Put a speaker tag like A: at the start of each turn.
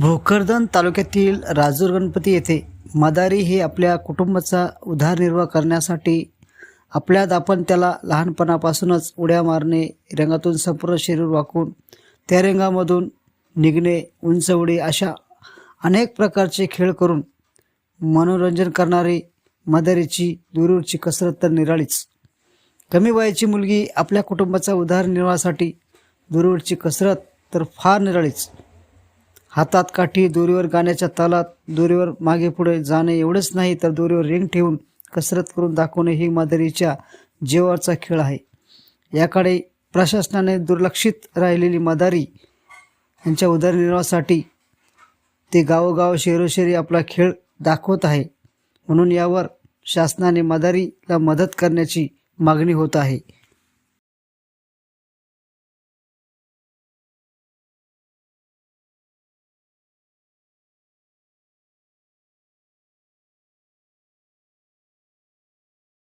A: भोकरदन तालुक्यातील राजूर गणपती येथे मदारी हे आपल्या कुटुंबाचा उदारनिर्वाह करण्यासाठी आपल्यात आपण त्याला लहानपणापासूनच उड्या मारणे रंगातून संपूर्ण शरीर वाकून त्या रंगामधून निघणे उंच उडी अशा अनेक प्रकारचे खेळ करून मनोरंजन करणारी मदारीची दूरवरची कसरत तर निराळीच. कमी वयाची मुलगी आपल्या कुटुंबाचा उदारनिर्वाहासाठी दूरवरची कसरत तर फार निराळीच. हातात काठी दोरीवर गाण्याच्या तालात दोरीवर मागे पुढे जाणे एवढंच नाही तर दोरीवर रिंग ठेवून कसरत करून दाखवणे ही मादरीच्या जीवावरचा खेळ आहे. याकडे प्रशासनाने दुर्लक्षित राहिलेली मदारी यांच्या उदरनिर्वाहासाठी ते गावोगाव शेरोशेरी आपला खेळ दाखवत आहे. म्हणून यावर शासनाने मदारीला मदत करण्याची मागणी होत आहे.